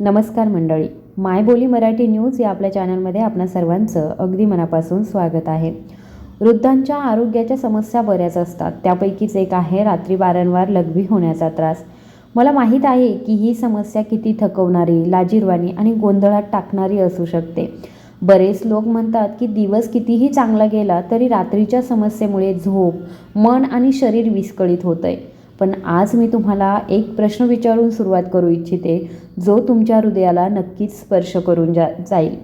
नमस्कार मंडळी. मायबोली मराठी न्यूज या आपल्या चॅनलमध्ये आपणा सर्वांचं अगदी मनापासून स्वागत आहे. वृद्धांच्या आरोग्याच्या समस्या बऱ्याच असतात. त्यापैकीच एक आहे रात्री वारंवार लघवी होण्याचा त्रास. मला माहीत आहे की ही समस्या किती थकवणारी लाजीरवाणी आणि गोंधळात टाकणारी असू शकते. बरेच लोक म्हणतात की दिवस कितीही चांगला गेला तरी रात्रीच्या समस्येमुळे झोप मन आणि शरीर विस्कळीत होतंय. पण आज मी तुम्हाला एक प्रश्न विचारून सुरुवात करू इच्छिते जो तुमच्या हृदयाला नक्कीच स्पर्श करून जा जाईल.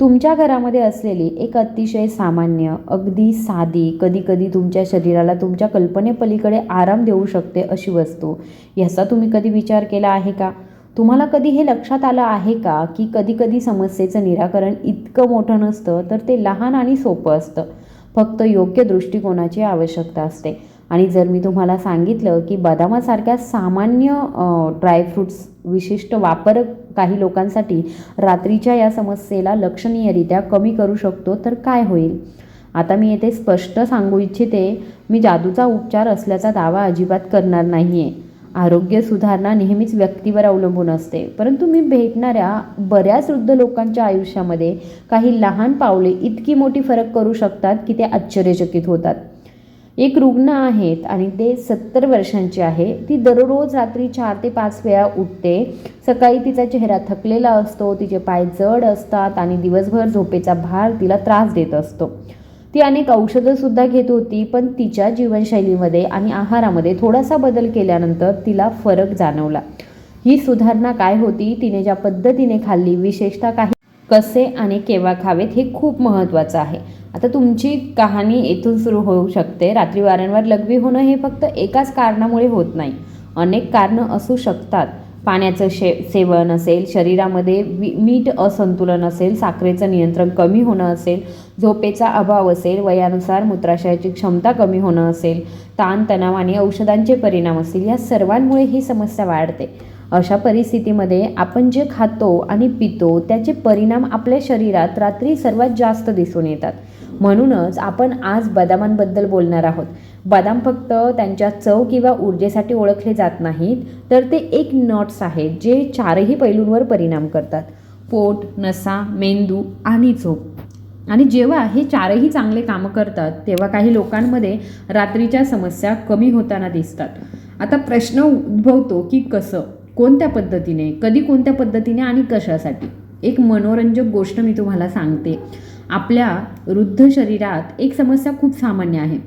तुमच्या घरामध्ये असलेली एक अतिशय सामान्य अगदी साधी कधीकधी तुमच्या शरीराला तुमच्या कल्पनेपलीकडे आराम देऊ शकते अशी वस्तू ह्याचा तुम्ही कधी विचार केला आहे का? तुम्हाला कधी हे लक्षात आलं आहे का की कधीकधी समस्येचं निराकरण इतकं मोठं नसतं तर ते लहान आणि सोपं असतं. फक्त योग्य दृष्टिकोनाची आवश्यकता असते. आणि जर मी तुम्हाला सांगितलं की बदामासारख्या सामान्य ड्रायफ्रूट्स विशिष्ट वापर काही लोकांसाठी रात्रीच्या या समस्येला लक्षणीयरित्या कमी करू शकतो तर काय होईल? आता मी येथे स्पष्ट सांगू इच्छिते मी जादूचा उपचार असल्याचा दावा अजिबात करणार नाही आहे आरोग्य सुधारणा नेहमीच व्यक्तीवर अवलंबून असते. परंतु मी भेटणाऱ्या बऱ्याच वृद्ध लोकांच्या आयुष्यामध्ये काही लहान पावले इतकी मोठी फरक करू शकतात की ते आश्चर्यचकित होतात. एक रुग्ण आहेत आणि ते सत्तर वर्षांची आहे. ती दररोज रात्री चार ते पाच वेळा उठते. सकाळी तिचा चेहरा थकलेला असतो तिचे पाय जड असतात आणि दिवसभर झोपेचा भार तिला त्रास देत असतो. ती अनेक औषधंसुद्धा घेत होती पण तिच्या जीवनशैलीमध्ये आणि आहारामध्ये थोडासा बदल केल्यानंतर तिला फरक जाणवला. ही सुधारणा काय होती? तिने ज्या पद्धतीने खाल्ली विशेषतः काही कसे आणि केव्हा खावेत हे खूप महत्त्वाचं आहे. आता तुमची कहाणी येथून सुरू होऊ शकते. रात्री वारंवार लघवी होणं हे फक्त एकाच कारणामुळे होत नाही. अनेक कारणं असू शकतात. पाण्याचं शे सेवन असेल शरीरामध्ये वि मीठ असंतुलन असेल साखरेचं नियंत्रण कमी होणं असेल झोपेचा अभाव असेल वयानुसार मूत्राशयाची क्षमता कमी होणं असेल ताणतणाव आणि औषधांचे परिणाम असतील या सर्वांमुळे ही समस्या वाढते. अशा परिस्थितीमध्ये आपण जे खातो आणि पितो त्याचे परिणाम आपल्या शरीरात रात्री सर्वात जास्त दिसून येतात. म्हणूनच आपण आज बदामांबद्दल बोलणार आहोत. बदाम फक्त त्यांच्या चव किंवा ऊर्जेसाठी ओळखले जात नाहीत तर ते एक नट्स आहेत जे चारही पैलूंवर परिणाम करतात. पोट नसा मेंदू आणि झोप. आणि जेव्हा हे चारही चांगले कामं करतात तेव्हा काही लोकांमध्ये रात्रीच्या समस्या कमी होताना दिसतात. आता प्रश्न उद्भवतो की कसं? कोणत्या पद्धतीने कधी कोणत्या पद्धतीने आणि कशासाठी? एक मनोरंजक गोष्ट मी तुम्हाला सांगते. आपल्या वृद्ध शरीरात एक समस्या खूप सामान्य आहे.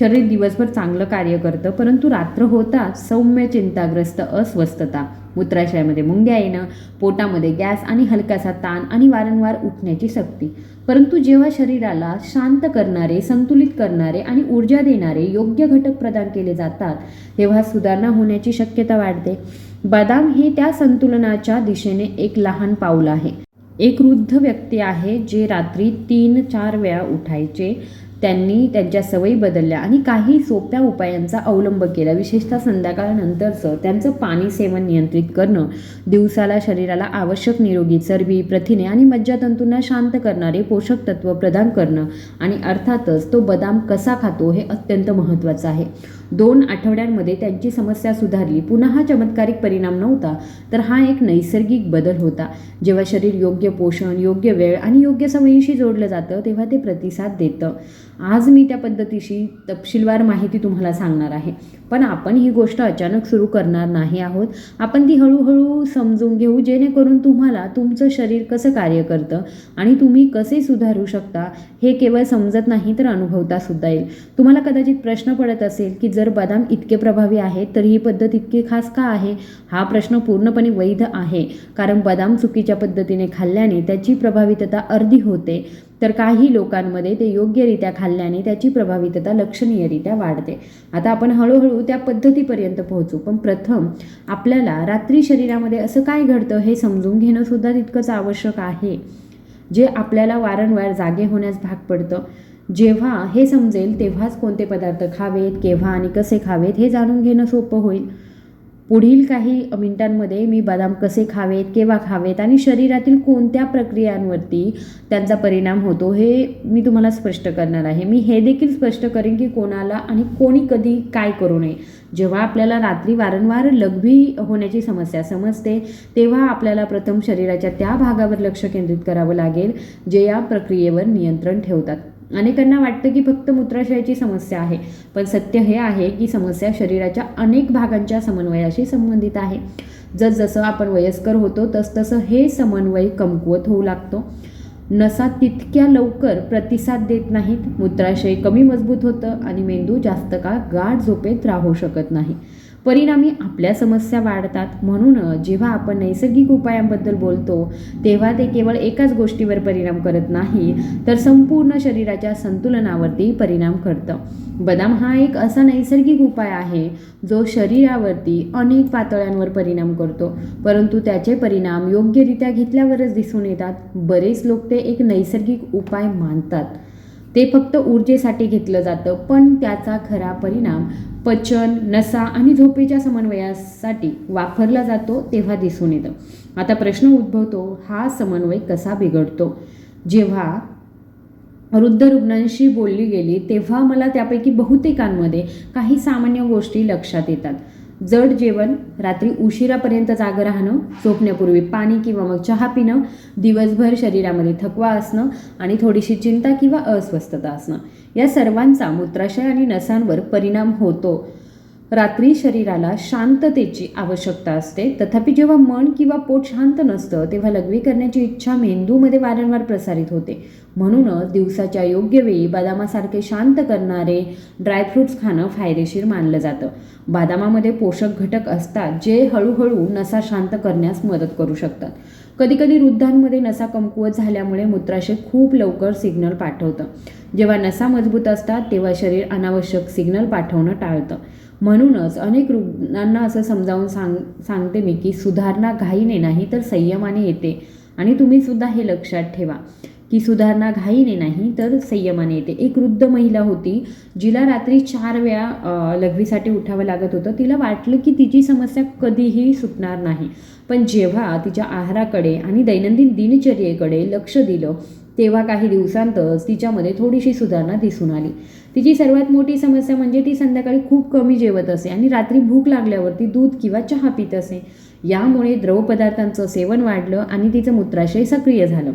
शरीर दिवसभर चांगलं कार्य करतं परंतु रात्र होताच सौम्य चिंताग्रस्त अस्वस्थता मूत्राशयामध्ये मुंग्या येणं पोटामध्ये गॅस आणि हलकासा ताण आणि वारंवार उठण्याची सक्ती. परंतु जेव्हा शरीराला शांत करणारे संतुलित करणारे आणि ऊर्जा देणारे योग्य घटक प्रदान केले जातात तेव्हा सुधारणा होण्याची शक्यता वाढते. बदाम हे त्या संतुलनाच्या दिशेने एक लहान पाऊल आहे. एक वृद्ध व्यक्ती आहे जे रात्री तीन चार वेळा उठायचे. त्यांनी त्यांच्या सवयी बदलल्या आणि काही सोप्या उपायांचा अवलंब केला. विशेषतः संध्याकाळनंतरचं त्यांचं पाणी सेवन नियंत्रित करणं दिवसाला शरीराला आवश्यक निरोगी चरबी प्रथिने आणि मज्जातंतूंना शांत करणारे पोषक तत्त्व प्रदान करणं आणि अर्थातच तो बदाम कसा खातो हे अत्यंत महत्त्वाचं आहे. दोन आठवड्यांमध्ये त्यांची समस्या सुधारली. पुन्हा हा चमत्कारिक परिणाम नव्हता तर हा एक नैसर्गिक बदल होता. जेव्हा शरीर योग्य पोषण योग्य वेळ आणि योग्य सवयींशी जोडलं जातं तेव्हा ते प्रतिसाद देतं. आज मी त्या पद्धतीशी तपशीलवार माहिती तुम्हाला सांगणार आहे. पण आपण ही गोष्ट अचानक सुरू करणार नाही आहोत. आपण ती हळूहळू समजून घेऊ जेणेकरून तुम्हाला तुमचं शरीर कसं कार्य करतं आणि तुम्ही कसे सुधारू शकता हे केवळ समजत नाही तर अनुभवता सुद्धा येईल. तुम्हाला कदाचित प्रश्न पडत असेल की जर बदाम इतके प्रभावी आहेत तर ही पद्धत इतकी खास का आहे? हा प्रश्न पूर्णपणे वैध आहे. कारण बदाम चुकीच्या पद्धतीने खाल्ल्याने त्याची प्रभावितता अर्धी होते. तर काही लोकांमध्ये ते योग्यरित्या खाल्ल्याने त्याची प्रभावितता लक्षणीयरित्या वाढते. आता आपण हळूहळू त्या पद्धतीपर्यंत पोहोचू पण प्रथम आपल्याला रात्री शरीरामध्ये असं काय घडतं हे समजून घेणं सुद्धा तितकंच आवश्यक आहे जे आपल्याला वारंवार जागे होण्यास भाग पडतं. जेव्हा हे समजेल तेव्हाच कोणते पदार्थ खावेत केव्हा आणि कसे खावेत हे जाणून घेणं सोपं होईल. पुढील काही मिनिटांमध्ये मी बदाम कसे खावेत केव्हा खावेत आणि शरीरातील कोणत्या प्रक्रियांवरती त्यांचा परिणाम होतो हे मी तुम्हाला स्पष्ट करणार आहे. मी हे देखील स्पष्ट करेन की कोणाला आणि कोणी कधी काय करू नये. जेव्हा आपल्याला रात्री वारंवार लघवी होण्याची समस्या समजते तेव्हा आपल्याला प्रथम शरीराच्या त्या भागावर लक्ष केंद्रित करावं लागेल जे या प्रक्रियेवर नियंत्रण ठेवतात. अनेकांना वाटतं की फक्त मूत्राशयाची समस्या आहे. पण सत्य हे आहे की समस्या शरीराच्या अनेक भागांच्या समन्वयाशी संबंधित आहे. जसजसं आपण वयस्कर होतो तसतसं हे समन्वय कमकुवत होऊ लागतो. नसा तितक्या लवकर प्रतिसाद देत नाहीत. मूत्राशय कमी मजबूत होतं आणि मेंदू जास्त काळ गाढ झोपेत राहू शकत नाही. परिणामी आपल्या समस्या वाढतात. म्हणून जेव्हा आपण नैसर्गिक उपायांबद्दल बोलतो तेव्हा ते केवळ एकाच गोष्टीवर परिणाम करत नाही तर संपूर्ण शरीराच्या संतुलनावरती परिणाम करतं. बदाम हा एक असा नैसर्गिक उपाय आहे जो शरीरावरती अनेक पातळ्यांवर परिणाम करतो. परंतु त्याचे परिणाम योग्यरित्या घेतल्यावरच दिसून येतात. बरेच लोक ते एक नैसर्गिक उपाय मानतात. ते फक्त ऊर्जेसाठी घेतलं जातं पण त्याचा खरा परिणाम पचन नसा आणि झोपेच्या समन्वयासाठी वापरला जातो तेव्हा दिसून येतं. आता प्रश्न उद्भवतो हा समन्वय कसा बिघडतो? जेव्हा वृद्ध रुग्णांशी बोलली गेली तेव्हा मला त्यापैकी बहुतेकांमध्ये काही सामान्य गोष्टी लक्षात येतात. जड जेवण रात्री उशिरापर्यंत जागं राहणं झोपण्यापूर्वी पाणी किंवा मग चहा पिणं दिवसभर शरीरामध्ये थकवा असणं आणि थोडीशी चिंता किंवा अस्वस्थता असणं. या सर्वांचा मूत्राशय आणि नसांवर परिणाम होतो. रात्री शरीराला शांततेची आवश्यकता असते. तथापि जेव्हा मन किंवा पोट शांत नसतं तेव्हा लघवी करण्याची इच्छा मेंदूमध्ये वारंवार प्रसारित होते. म्हणूनच दिवसाच्या योग्य वेळी बदामासारखे शांत करणारे ड्रायफ्रूट्स खाणं फायदेशीर मानलं जातं. बदामामध्ये पोषक घटक असतात जे हळूहळू नसा शांत करण्यास मदत करू शकतात. कधीकधी वृद्धांमध्ये नसा कमकुवत झाल्यामुळे मूत्राशय खूप लवकर सिग्नल पाठवतं. जेव्हा नसा मजबूत असतात तेव्हा शरीर अनावश्यक सिग्नल पाठवणं टाळतं. म्हणूनच अनेक रुग्णांना असं समजावून सांग सांगते मी की सुधारणा घाईने नाही तर संयमाने येते. आणि तुम्ही सुद्धा हे लक्षात ठेवा की सुधारणा घाईने नाही तर संयमाने येते. एक वृद्ध महिला होती जिला रात्री चार वेळा लघवीसाठी उठावं लागत होतं. तिला वाटलं की तिची समस्या कधीही सुटणार नाही. पण जेव्हा तिच्या आहाराकडे आणि दैनंदिन दिनचर्येकडे लक्ष दिलं तेव्हा काही दिवसांतच तिच्यामध्ये थोडीशी सुधारणा दिसून आली. तिची सर्वात मोठी समस्या म्हणजे ती संध्याकाळी खूप कमी जेवत असे आणि रात्री भूक लागल्यावरती दूध किंवा चहा पित असे. यामुळे द्रवपदार्थांचं सेवन वाढलं आणि तिचं मूत्राशय सक्रिय झालं.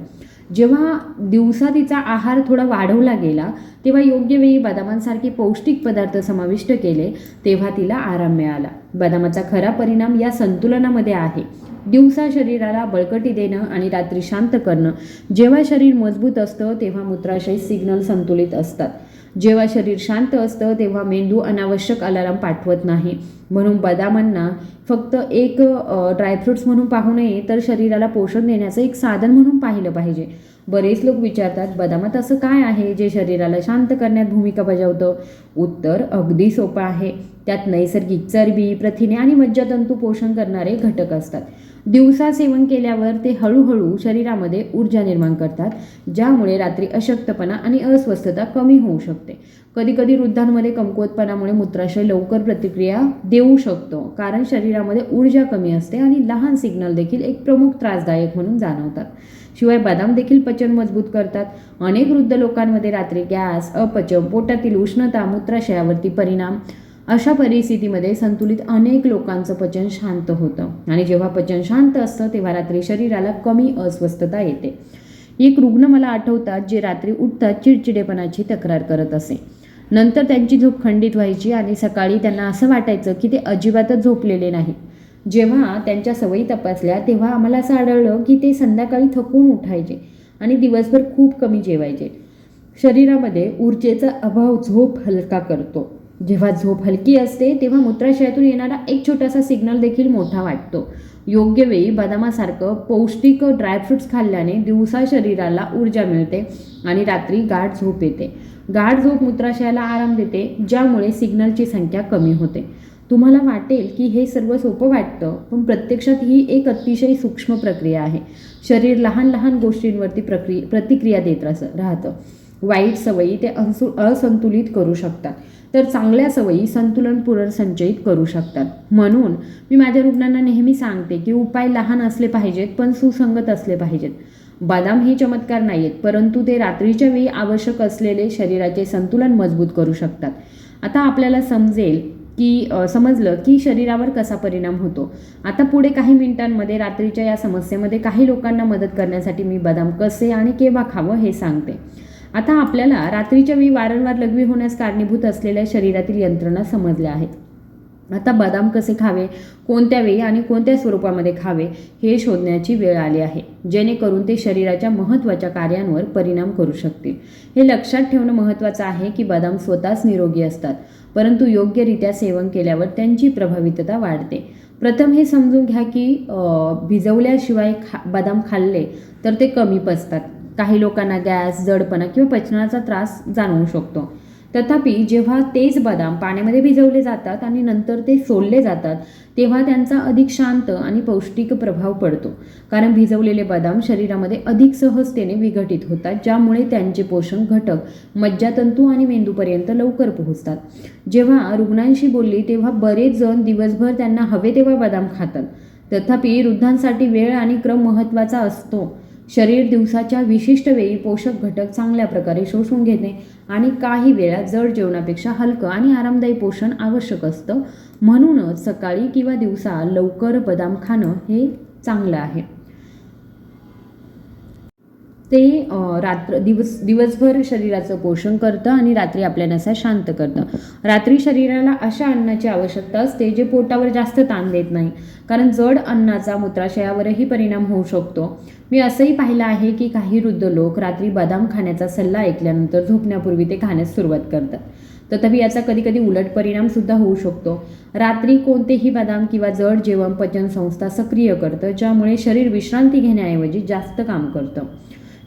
जेव्हा दिवसा तिचा आहार थोडा वाढवला गेला तेव्हा योग्य वेळी बदामांसारखे पौष्टिक पदार्थ समाविष्ट केले तेव्हा तिला आराम मिळाला. बदामाचा खरा परिणाम या संतुलनामध्ये आहे. दिवसा शरीराला बळकटी देणं आणि रात्री शांत करणं. जेव्हा शरीर मजबूत असतं तेव्हा मूत्राशय सिग्नल संतुलित असतात. जेव्हा शरीर शांत असतं तेव्हा मेंदू अनावश्यक अलाराम पाठवत नाही. म्हणून बदामांना फक्त एक ड्रायफ्रुट्स म्हणून पाहू नये तर शरीराला पोषण देण्याचं एक साधन म्हणून पाहिलं पाहिजे. बरेच लोक विचारतात बदामात असं काय आहे जे शरीराला शांत करण्यात भूमिका बजावतं? उत्तर अगदी सोपं आहे. त्यात नैसर्गिक चरबी प्रथिने आणि मज्जातंतू पोषण करणारे घटक असतात. दिवसा सेवन केल्यावर ते हळूहळू शरीरामध्ये ऊर्जा निर्माण करतात ज्यामुळे रात्री अशक्तपणा आणि अस्वस्थता कमी होऊ शकते. कधीकधी वृद्धांमध्ये कमकुवतपणामुळे मूत्राशय लवकर प्रतिक्रिया देऊ शकतो कारण शरीरामध्ये ऊर्जा कमी असते आणि लहान सिग्नल देखील एक प्रमुख त्रासदायक म्हणून जाणवतात. शिवाय बदाम देखील पचन मजबूत करतात. अनेक वृद्ध लोकांमध्ये रात्री गॅस अपचन पोटातील उष्णता मूत्राशयावरती परिणाम. अशा परिस्थितीमध्ये संतुलित अनेक लोकांचं पचन शांत होतं. आणि जेव्हा पचन शांत असतं तेव्हा रात्री शरीराला कमी अस्वस्थता येते. एक रुग्ण मला आठवतात जे रात्री उठतात चिडचिडेपणाची तक्रार करत असे. नंतर त्यांची झोप खंडित व्हायची आणि सकाळी त्यांना असं वाटायचं की ते अजिबातच झोपलेले नाही जेव्हा त्यांच्या सवयी तपासल्या तेव्हा आम्हाला असं आढळलं की ते संध्याकाळी थकून उठायचे आणि दिवसभर खूप कमी जेवायचे. शरीरामध्ये ऊर्जेचा अभाव झोप हलका करतो. जेव्हा झोप हलकी असते तेव्हा मूत्राशयातून येणारा एक छोटासा सिग्नल देखील मोठा वाटतो. योग्य वेळी बदामासारखं पौष्टिक ड्रायफ्रुट्स खाल्ल्याने दिवसा शरीराला ऊर्जा मिळते आणि रात्री गाढ झोप येते. गाढ झोप मूत्राशयाला आराम देते ज्यामुळे सिग्नलची संख्या कमी होते. तुम्हाला वाटेल की हे सर्व सोपं वाटतं पण प्रत्यक्षात ही एक अतिशय सूक्ष्म प्रक्रिया आहे. शरीर लहान लहान गोष्टींवरती प्रक्रिया प्रतिक्रिया देत रास राहतं. वाईट सवयी ते असु असंतुलित करू शकतात. तर चांगल्या सवयी संतुलन पुनर्संचयित करू शकतात. म्हणून मी माझ्या रुग्णांना नेहमी सांगते की उपाय लहान असले पाहिजेत पण सुसंगत असले पाहिजेत. बदाम हे चमत्कार नाही आहेत परंतु ते रात्रीच्या वेळी आवश्यक असलेले शरीराचे संतुलन मजबूत करू शकतात. आता आपल्याला समजेल की समजलं की शरीरावर कसा परिणाम होतो. आता पुढे काही मिनिटांमध्ये रात्रीच्या या समस्येमध्ये काही लोकांना मदत करण्यासाठी मी बदाम कसे आणि केव्हा खावं हे सांगते. आता आपल्याला रात्रीच्या वेळी वारंवार लघवी होण्यास कारणीभूत असलेल्या शरीरातील यंत्रणा समजल्या आहेत. आता बदाम कसे खावे कोणत्या वेळी आणि कोणत्या स्वरूपामध्ये खावे हे शोधण्याची वेळ आली आहे जेणेकरून ते शरीराच्या महत्त्वाच्या कार्यांवर परिणाम करू शकतील. हे लक्षात ठेवणं महत्त्वाचं आहे की बदाम स्वतःच निरोगी असतात. परंतु योग्यरित्या सेवन केल्यावर त्यांची प्रभावितता वाढते. प्रथम हे समजून घ्या की भिजवल्याशिवाय खा बदाम खाल्ले तर ते कमी पचतात. काही लोकांना गॅस जडपणा किंवा पचनाचा त्रास जाणवू शकतो. तथापि जेव्हा तेच बदाम पाण्यामध्ये भिजवले जातात आणि नंतर ते सोलले जातात तेव्हा त्यांचा अधिक शांत आणि पौष्टिक प्रभाव पडतो. कारण भिजवलेले बदाम शरीरामध्ये अधिक सहजतेने विघटित होतात ज्यामुळे त्यांचे पोषण घटक मज्जातंतू आणि मेंदूपर्यंत लवकर पोहोचतात. जेव्हा रुग्णांशी बोलली तेव्हा बरेच जण दिवसभर त्यांना हवे तेव्हा बदाम खातात. तथापि वृद्धांसाठी वेळ आणि क्रम महत्त्वाचा असतो. शरीर दिवसाच्या विशिष्ट वेळी पोषक घटक चांगल्या प्रकारे शोषून घेणे आणि काही वेळा जड जेवणापेक्षा हलकं आणि आरामदायी पोषण आवश्यक असतं. म्हणूनच सकाळी किंवा दिवसा लवकर बदाम खाणं हे चांगलं आहे. ते रात्र दिवस दिवसभर शरीराचं पोषण करतं आणि रात्री आपल्या नसा शांत करतं. रात्री शरीराला अशा अन्नाची आवश्यकता असते जे पोटावर जास्त ताण देत नाही. कारण जड अन्नाचा मूत्राशयावरही परिणाम होऊ शकतो. मी असंही पाहिलं आहे की काही वृद्ध लोक रात्री बदाम खाण्याचा सल्ला ऐकल्यानंतर झोपण्यापूर्वी ते खाण्यास सुरुवात करतात. तथापि याचा कधी कधी उलट परिणाम सुद्धा होऊ शकतो. रात्री कोणतेही बदाम किंवा जड जेवण पचन संस्था सक्रिय करतं ज्यामुळे शरीर विश्रांती घेण्याऐवजी जास्त काम करतं.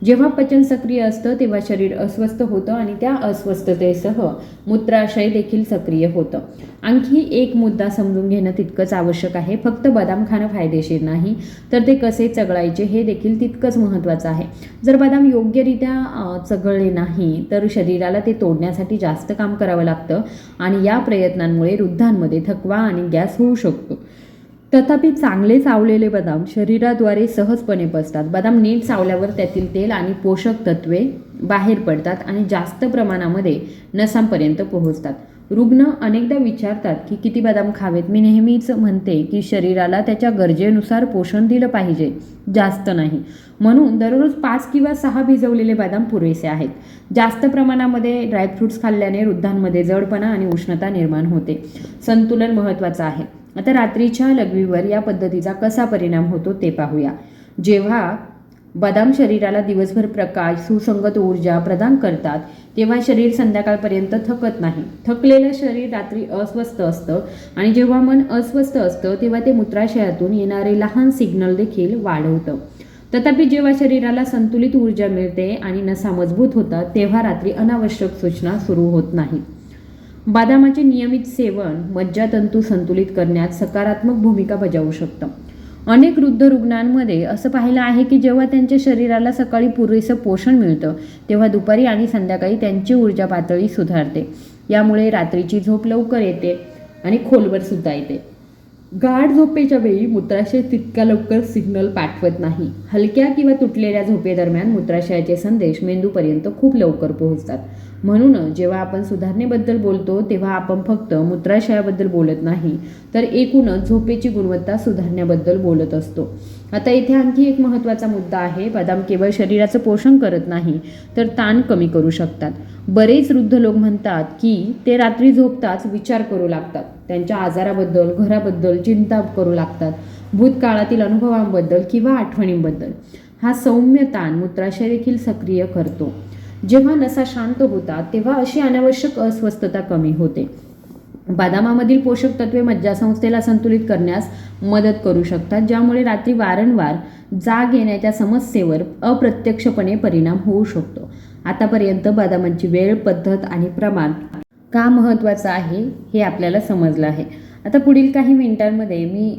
जेव्हा पचन सक्रिय असतं तेव्हा शरीर अस्वस्थ होतं आणि त्या अस्वस्थतेसह मूत्राशय देखील सक्रिय होतं. आणखी एक मुद्दा समजून घेणं तितकंच आवश्यक आहे. फक्त बदाम खाणं फायदेशीर नाही तर ते कसे चघळायचे हे देखील तितकंच महत्त्वाचं आहे. जर बदाम योग्यरित्या चगळले चघळले नाही तर शरीराला ते तोडण्यासाठी जास्त काम करावं लागतं आणि या प्रयत्नांमुळे वृद्धांमध्ये थकवा आणि गॅस होऊ शकतो. तथापि चांगले चावलेले बदाम शरीराद्वारे सहजपणे पचतात. बदाम नीट चावल्यावर त्यातील तेल आणि पोषक तत्वे बाहेर पडतात आणि जास्त प्रमाणामध्ये नसांपर्यंत पोहोचतात. रुग्ण अनेकदा विचारतात की किती बदाम खावेत? मी नेहमीच म्हणते की शरीराला त्याच्या गरजेनुसार पोषण दिलं पाहिजे. जास्त नाही. म्हणून दररोज पाच किंवा सहा भिजवलेले बदाम पुरेसे आहेत. जास्त प्रमाणामध्ये ड्रायफ्रुट्स खाल्ल्याने वृद्धांमध्ये जडपणा आणि उष्णता निर्माण होते. संतुलन महत्त्वाचं आहे. आता रात्रीच्या लघवीवर या पद्धतीचा कसा परिणाम होतो ते पाहूया. जेव्हा बदाम शरीराला दिवसभर प्रकाश सुसंगत ऊर्जा प्रदान करतात तेव्हा शरीर संध्याकाळपर्यंत थकत नाही. थकलेलं शरीर रात्री अस्वस्थ असतं आणि जेव्हा मन अस्वस्थ असतं तेव्हा ते मूत्राशयातून येणारे लहान सिग्नल देखील वाढवतं. तथापि जेव्हा शरीराला संतुलित ऊर्जा मिळते आणि नसा मजबूत होतात तेव्हा रात्री अनावश्यक सूचना सुरू होत नाहीत. बदामाचे नियमित सेवन मज्जातंतू संतुलित करण्यात सकारात्मक भूमिका बजावू शकतं. अनेक वृद्ध रुग्णांमध्ये असं पाहिलं आहे की जेव्हा त्यांच्या शरीराला सकाळी पुरेसं पोषण मिळतं तेव्हा दुपारी आणि संध्याकाळी त्यांची ऊर्जा पातळी सुधारते. यामुळे रात्रीची झोप लवकर येते आणि खोलवर सुद्धा येते. गाढ झोपेच्या वेळी मूत्राशय तितक्या लवकर सिग्नल पाठवत नाही. हलक्या किंवा तुटलेल्या झोपेदरम्यान मूत्राशयाचे संदेश मेंदूपर्यंत खूप लवकर पोहोचतात. म्हणून जेव्हा आपण सुधारणेबद्दल बोलतो तेव्हा आपण फक्त मूत्राशयाबद्दल बोलत नाही तर एकूणच झोपेची गुणवत्ता सुधारण्याबद्दल बोलत असतो. आता इथे आणखी एक महत्त्वाचा मुद्दा आहे बदाम केवळ शरीराचं पोषण करत नाही तर ताण कमी करू शकतात. बरेच वृद्ध लोक म्हणतात की ते रात्री झोपताच विचार करू लागतात. त्यांच्या आजाराबद्दल घराबद्दल चिंता करू लागतात. भूतकाळातील अनुभवांबद्दल किंवा आठवणींबद्दल. हा सौम्य ताण मूत्राशय देखील सक्रिय करतो. जेव्हा नसा शांत होतात तेव्हा अशी अनावश्यक अस्वस्थता कमी होते. बदामामधील पोषक तत्वे मज्जासंस्थेला संतुलित करण्यास मदत करू शकतात ज्यामुळे रात्री वारंवार जाग येण्याच्या समस्येवर अप्रत्यक्षपणे परिणाम होऊ शकतो. आतापर्यंत बदामांची वेळ पद्धत आणि प्रमाण का महत्त्वाचं आहे हे आपल्याला समजलं आहे. आता पुढील काही मिनिटांमध्ये मी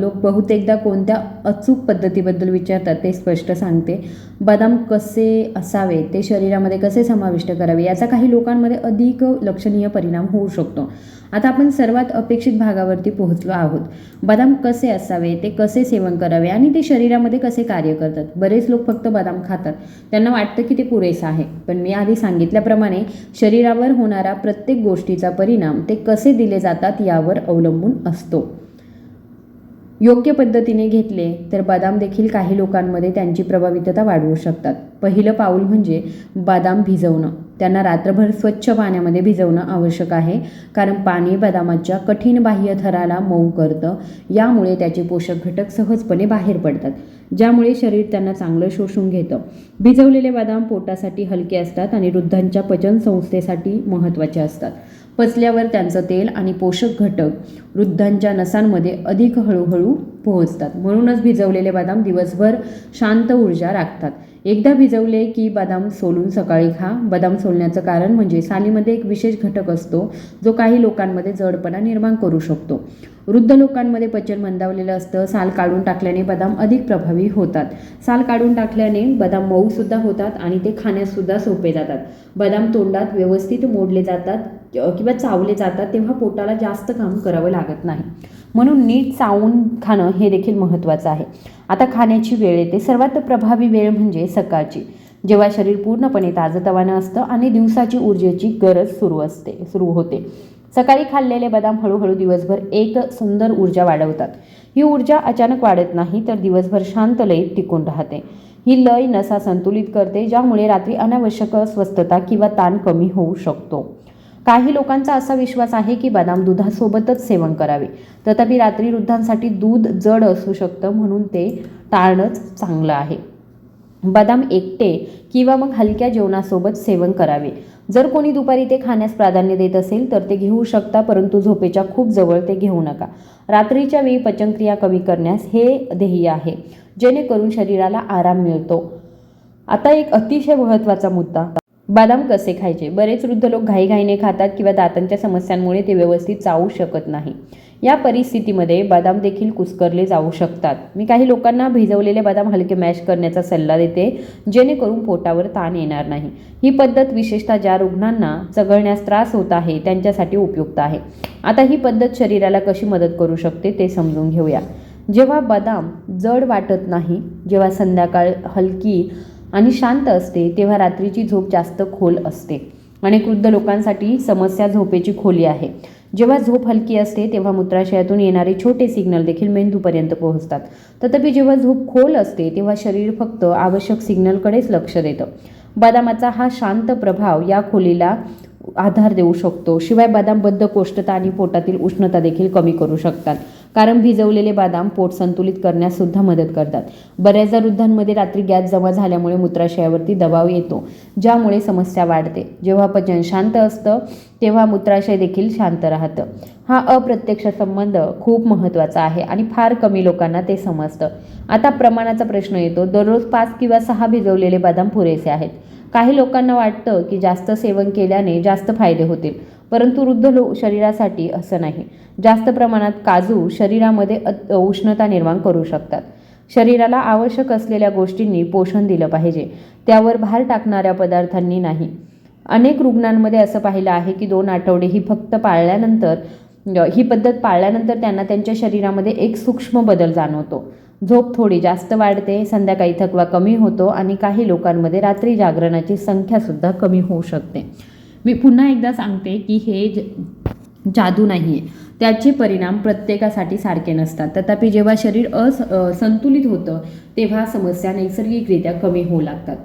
लोक बहुतेकदा कोणत्या अचूक पद्धतीबद्दल विचारतात ते स्पष्ट सांगते. बदाम कसे असावे ते शरीरामध्ये कसे समाविष्ट करावे याचा काही लोकांमध्ये अधिक लक्षणीय परिणाम होऊ शकतो. आता आपण सर्वात अपेक्षित भागावरती पोहोचलो आहोत. बदाम कसे असावे ते कसे सेवन करावे आणि ते शरीरामध्ये कसे कार्य करतात? बरेच लोक फक्त बदाम खातात. त्यांना वाटतं की ते पुरेसं आहे. पण मी आधी सांगितल्याप्रमाणे शरीरावर होणारा प्रत्येक गोष्टीचा परिणाम ते कसे दिले जातात यावर अवलंबून असतो. योग्य पद्धतीने घेतले तर बदाम देखील काही लोकांमध्ये त्यांची प्रभावितता वाढवू शकतात. पहिलं पाऊल म्हणजे बदाम भिजवणं. त्यांना रात्रभर स्वच्छ पाण्यामध्ये भिजवणं आवश्यक आहे कारण पाणी बदामाच्या कठीण बाह्य थराला मऊ करतं. यामुळे त्याचे पोषक घटक सहजपणे बाहेर पडतात ज्यामुळे शरीर त्यांना चांगलं शोषून घेतं. भिजवलेले बदाम पोटासाठी हलके असतात आणि वृद्धांच्या पचन संस्थेसाठी महत्त्वाचे असतात. पचल्यावर त्यांचं तेल आणि पोषक घटक वृद्धांच्या नसांमध्ये अधिक हळूहळू पोहोचतात. म्हणूनच भिजवलेले बदाम दिवसभर शांत ऊर्जा राखतात. एकदा भिजवले की बदाम सोलून सकाळी खा. बदाम सोलण्याचं कारण म्हणजे सालीमध्ये एक विशेष घटक असतो जो काही लोकांमध्ये जडपणा निर्माण करू शकतो. वृद्ध लोकांमध्ये पचन मंदावलेलं असतं. साल काढून टाकल्याने बदाम अधिक प्रभावी होतात. साल काढून टाकल्याने बदाम मऊसुद्धा होतात आणि ते खाण्याससुद्धा सोपे जातात. बदाम तोंडात व्यवस्थित मोडले जातात. किंवा चावले जातात तेव्हा पोटाला जास्त काम करावं लागत नाही. म्हणून नीट चावून खाणं हे देखील महत्त्वाचं आहे. आता खाण्याची वेळ येते. सर्वात प्रभावी वेळ म्हणजे सकाळची. जेव्हा शरीर पूर्णपणे ताजतवानं असतं आणि दिवसाची ऊर्जेची गरज सुरू असते सुरू होते. सकाळी खाल्लेले बदाम हळूहळू दिवसभर एक सुंदर ऊर्जा वाढवतात. ही ऊर्जा अचानक वाढत नाही तर दिवसभर शांत लयीत टिकून राहते. ही लय नसा संतुलित करते ज्यामुळे रात्री अनावश्यक अस्वस्थता किंवा ताण कमी होऊ शकतो. काही लोकांचा असा विश्वास आहे की बदाम दुधासोबतच सेवन करावे. तथापि रात्री वृद्धांसाठी दूध जड असू शकतं म्हणून ते टाळणंच चांगलं आहे. बदाम एकटे किंवा मग हलक्या जेवणासोबत सेवन करावे. जर कोणी दुपारी ते खाण्यास प्राधान्य देत असेल तर ते घेऊ शकता परंतु झोपेच्या खूप जवळ ते घेऊ नका. रात्रीच्या वेळी पचनक्रिया कमी करण्यास हे ध्येय आहे जेणेकरून शरीराला आराम मिळतो. आता एक अतिशय महत्त्वाचा मुद्दा. बदाम कसे खायचे? बरेच वृद्ध लोक घाईघाईने खातात किंवा दातांच्या समस्यांमुळे ते व्यवस्थित चावू शकत नाही. या परिस्थितीमध्ये बदाम देखील कुस्करले जाऊ शकतात. मी काही लोकांना भिजवलेले बदाम हलके मॅश करण्याचा सल्ला देते जेणेकरून पोटावर ताण येणार नाही. ही पद्धत विशेषतः ज्या रुग्णांना चघळण्यास त्रास होत आहे त्यांच्यासाठी उपयुक्त आहे. आता ही पद्धत शरीराला कशी मदत करू शकते ते समजून घेऊया. जेव्हा बदाम जड वाटत नाही जेव्हा संध्याकाळ हलकी आणि शांत असते तेव्हा रात्रीची झोप जास्त खोल असते. अनेक वृद्ध लोकांसाठी समस्या झोपेची खोली आहे. जेव्हा झोप हलकी असते तेव्हा मूत्राशयातून येणारे छोटे सिग्नल देखील मेंदूपर्यंत पोहोचतात. तथापि जेव्हा झोप खोल असते तेव्हा शरीर फक्त आवश्यक सिग्नलकडेच लक्ष देतं. बदामाचा हा शांत प्रभाव या खोलीला आधार देऊ शकतो. शिवाय बदाम कोष्ठता आणि पोटातील उष्णता देखील कमी करू शकतात. कारण भिजवलेले बदाम पोट संतुलित करण्यास सुद्धा मदत करतात. बऱ्याचदा वृद्धांमध्ये रात्री गॅस जमा झाल्यामुळे मूत्राशयावरती दबाव येतो ज्यामुळे समस्या वाढते. जेव्हा पचन शांत असतं तेव्हा मूत्राशय देखील शांत राहतं. हा अप्रत्यक्ष संबंध खूप महत्त्वाचा आहे आणि फार कमी लोकांना ते समजतं. आता प्रमाणाचा प्रश्न येतो दररोज पाच किंवा सहा भिजवलेले बदाम पुरेसे आहेत. काही लोकांना वाटतं की जास्त सेवन केल्याने जास्त फायदे होतील. परंतु वृद्ध लो शरीरासाठी असं नाही. जास्त प्रमाणात काजू शरीरामध्ये अत उष्णता निर्माण करू शकतात. शरीराला आवश्यक असलेल्या गोष्टींनी पोषण दिलं पाहिजे. त्यावर भार टाकणाऱ्या पदार्थांनी नाही. अनेक रुग्णांमध्ये असं पाहिलं आहे की दोन आठवडे ही फक्त पाळल्यानंतर ही पद्धत पाळल्यानंतर त्यांना त्यांच्या शरीरामध्ये एक सूक्ष्म बदल जाणवतो. झोप थोडी जास्त वाढते संध्याकाळी थकवा कमी होतो आणि काही लोकांमध्ये रात्री जागरणाची संख्यासुद्धा कमी होऊ शकते. मी पुन्हा एकदा सांगते की हे ज जादू नाही आहे त्याचे परिणाम प्रत्येकासाठी सारखे नसतात. तथापि जेव्हा शरीर अस संतुलित होतं तेव्हा समस्या नैसर्गिकरित्या कमी होऊ लागतात.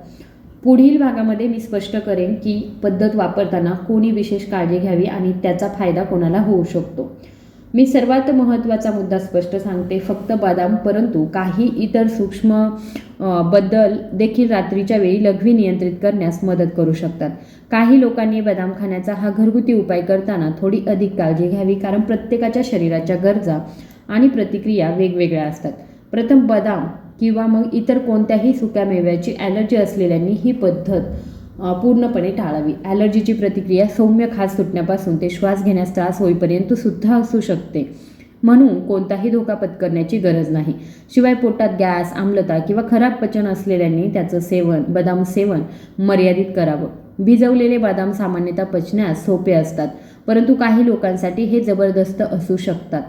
पुढील भागामध्ये मी स्पष्ट करेन की पद्धत वापरताना कोणी विशेष काळजी घ्यावी आणि त्याचा फायदा कोणाला होऊ शकतो. मी सर्वात महत्त्वाचा मुद्दा स्पष्ट सांगते फक्त बदाम परंतु काही इतर सूक्ष्म बदलबद्दल देखील रात्रीच्या वेळी लघवी नियंत्रित करण्यास मदत करू शकतात. काही लोकांनी बदाम खाण्याचा हा घरगुती उपाय करताना थोडी अधिक काळजी घ्यावी कारण प्रत्येकाच्या शरीराच्या गरजा आणि प्रतिक्रिया वेगवेगळ्या असतात. प्रथम बदाम किंवा मग इतर कोणत्याही सुक्या मेव्याची ॲलर्जी असलेल्यांनी ही पद्धत पूर्णपणे टाळावी. ॲलर्जीची प्रतिक्रिया सौम्य खास सुटण्यापासून ते श्वास घेण्यास त्रास होईपर्यंत सुद्धा असू शकते. म्हणून कोणताही धोका पत्करण्याची गरज नाही. शिवाय पोटात गॅस आम्लता किंवा खराब पचन असलेल्यांनी त्याचं सेवन बदाम सेवन मर्यादित करावं. भिजवलेले बदाम सामान्यतः पचण्यास सोपे असतात परंतु काही लोकांसाठी हे जबरदस्त असू शकतात.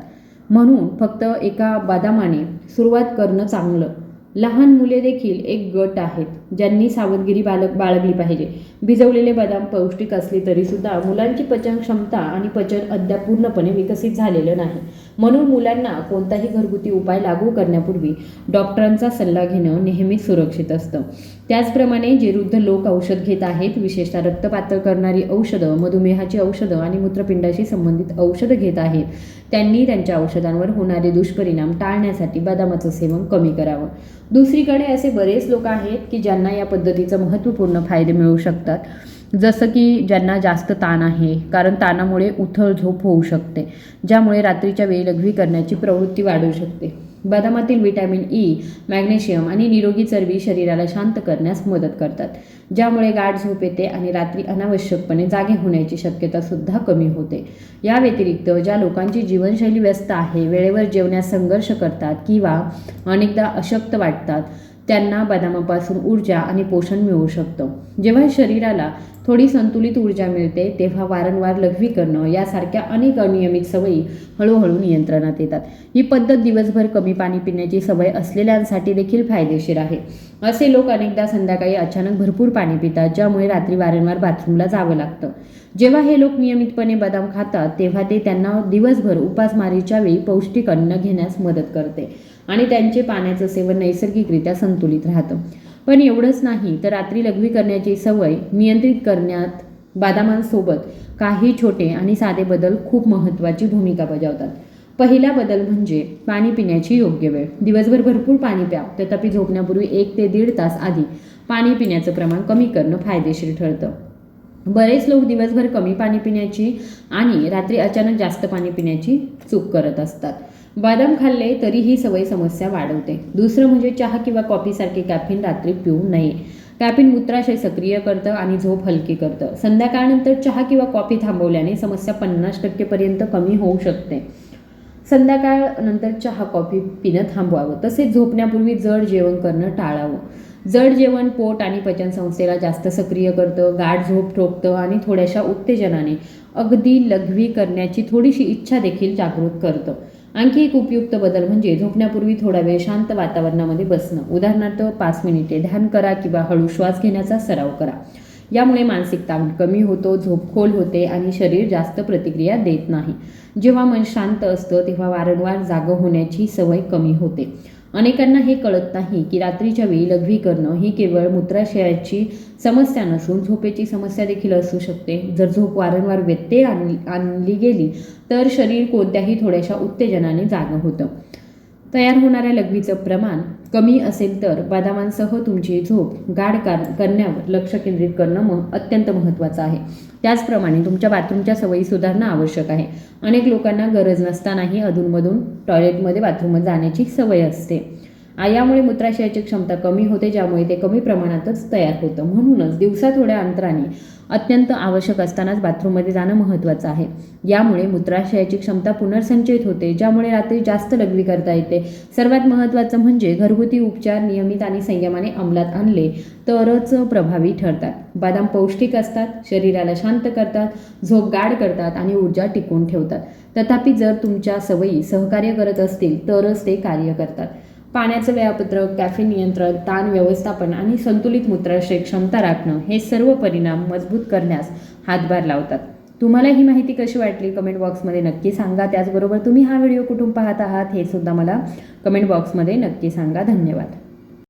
म्हणून फक्त एका बदामाने सुरुवात करणं चांगलं. लहान मुले देखील एक गट आहेत ज्यांनी सावधगिरी बालक बाळगली पाहिजे. भिजवलेले बदाम पौष्टिक असले तरीसुद्धा मुलांची पचन क्षमता आणि पचन अद्याप पूर्णपणे विकसित झालेलं नाही. म्हणून मुलांना कोणताही घरगुती उपाय लागू करण्यापूर्वी डॉक्टरांचा सल्ला घेणं नेहमीच सुरक्षित असतं. त्याचप्रमाणे जे वृद्ध लोक औषध घेत आहेत विशेषतः रक्तपातळ करणारी औषधं मधुमेहाची औषधं आणि मूत्रपिंडाशी संबंधित औषधं घेत आहेत त्यांनी त्यांच्या औषधांवर होणारे दुष्परिणाम टाळण्यासाठी बदामाचं सेवन कमी करावं. दुसरीकडे असे बरेच लोक आहेत की ज्यांना या पद्धतीचं महत्त्वपूर्ण फायदे मिळू शकतात. जसं की ज्यांना जास्त ताण आहे कारण ताणामुळे उथळ झोप होऊ शकते ज्यामुळे रात्रीच्या वेळी लघवी करण्याची प्रवृत्ती वाढू शकते. बदामातील विटॅमिन ई मॅग्नेशियम आणि निरोगी चरबी शरीराला शांत करण्यास मदत करतात ज्यामुळे गाठ झोप येते आणि रात्री अनावश्यकपणे जागे होण्याची शक्यता सुद्धा कमी होते. या व्यतिरिक्त ज्या लोकांची जीवनशैली व्यस्त आहे वेळेवर जेवण्यास संघर्ष करतात किंवा अनेकदा अशक्त वाटतात त्यांना बदामापासून ऊर्जा आणि पोषण मिळू शकतं. जेव्हा शरीराला थोडी संतुलित ऊर्जा मिळते तेव्हा वारंवार लघवी करणं यासारख्या अनेक अनियमित सवयी हळूहळू नियंत्रणात येतात. ही पद्धत दिवसभर कमी पाणी पिण्याची सवय असलेल्यांसाठी देखील फायदेशीर आहे. असे लोक अनेकदा संध्याकाळी अचानक भरपूर पाणी पितात ज्यामुळे रात्री वारंवार बाथरूमला जावं लागतं. जेव्हा हे लोक नियमितपणे बदाम खातात तेव्हा ते त्यांना दिवसभर उपासमारीच्या वेळी पौष्टिक अन्न घेण्यास मदत करते. आणि त्यांचे पाण्याचं सेवन नैसर्गिकरित्या संतुलित राहतं. पण एवढंच नाही तर रात्री लघवी करण्याची सवय नियंत्रित करण्यात बदामांसोबत काही छोटे आणि साधे बदल खूप महत्त्वाची भूमिका बजावतात. पहिला बदल म्हणजे पाणी पिण्याची योग्य वेळ. दिवसभर भरपूर पाणी प्या तथापि झोपण्यापूर्वी एक ते दीड तास आधी पाणी पिण्याचं प्रमाण कमी करणं फायदेशीर ठरतं. बरेच लोक दिवसभर कमी पाणी पिण्याची आणि रात्री अचानक जास्त पाणी पिण्याची चूक करत असतात. बदाम खाल्ले तरी ही सवय समस्या वाढवते. दुसरं म्हणजे चहा किंवा कॉफीसारखे कॅफिन रात्री पिऊ नये कॅफिन मूत्राशय सक्रिय करतं आणि झोप हलकी करतं. संध्याकाळनंतर चहा किंवा कॉफी थांबवल्याने समस्या पन्नास टक्केपर्यंत कमी होऊ शकते. संध्याकाळनंतर चहा कॉफी पिणं थांबवावं. तसेच झोपण्यापूर्वी जड जेवण करणं टाळावं. जड जेवण पोट आणि पचनसंस्थेला जास्त सक्रिय करतं गाठ झोप ठोकतं आणि थोड्याशा उत्तेजनाने अगदी लघवी करण्याची थोडीशी इच्छा देखील जागृत करतं. आणखी एक उपयुक्त बदल म्हणजे झोपण्यापूर्वी थोडा वेळ शांत वातावरणामध्ये बसणं. उदाहरणार्थ पाच मिनिटे ध्यान करा किंवा हळू श्वास घेण्याचा सराव करा. यामुळे मानसिक ताण कमी होतो झोप खोल होते आणि शरीर जास्त प्रतिक्रिया देत नाही. जेव्हा मन शांत असतं तेव्हा वारंवार जागं होण्याची सवय कमी होते. अनेकांना हे कळत नाही की रात्रीच्या वेळी लघवी करणं ही केवळ मूत्राशयाची समस्या नसून झोपेची समस्या देखील असू शकते. जर झोप वारंवार व्यत्यय आणली आणली गेली तर शरीर कोणत्याही थोड्याशा उत्तेजनाने जागं होतं. तयार होणाऱ्या लघवीचं प्रमाण कमी असेल तर बदामांसह तुमची झोप गाढ कार करण्यावर लक्ष केंद्रित करणं म अत्यंत महत्त्वाचं आहे. त्याचप्रमाणे तुमच्या बाथरूमच्या सवयी सुधारणं आवश्यक आहे. अनेक लोकांना गरज नसतानाही अधूनमधून टॉयलेटमध्ये बाथरूममध्ये जाण्याची सवय असते. यामुळे मूत्राशयाची क्षमता कमी होते ज्यामुळे ते कमी प्रमाणातच तयार होतं. म्हणूनच दिवसा थोड्या अंतराने अत्यंत आवश्यक असतानाच बाथरूममध्ये जाणं महत्त्वाचं आहे. यामुळे मूत्राशयाची क्षमता पुनर्संचयित होते ज्यामुळे रात्री जास्त लघवी करता येते. सर्वात महत्त्वाचं म्हणजे घरगुती उपचार नियमित आणि संयमाने अंमलात आणले तरच प्रभावी ठरतात. बदाम पौष्टिक असतात शरीराला शांत करतात झोप गाढ करतात आणि ऊर्जा टिकवून ठेवतात. तथापि जर तुमच्या सवयी सहकार्य करत असतील तरच ते कार्य करतात. पाण्याचं वेळापत्रक कॅफे नियंत्रण ताण व्यवस्थापन आणि संतुलित मूत्राशय क्षमता राखणं हे सर्व परिणाम मजबूत करण्यास हातभार लावतात. तुम्हाला ही माहिती कशी वाटली? कमेंट बॉक्समध्ये नक्की सांगा. त्याचबरोबर तुम्ही हा व्हिडिओ कुठून पाहत आहात हे सुद्धा मला कमेंट बॉक्समध्ये नक्की सांगा. धन्यवाद.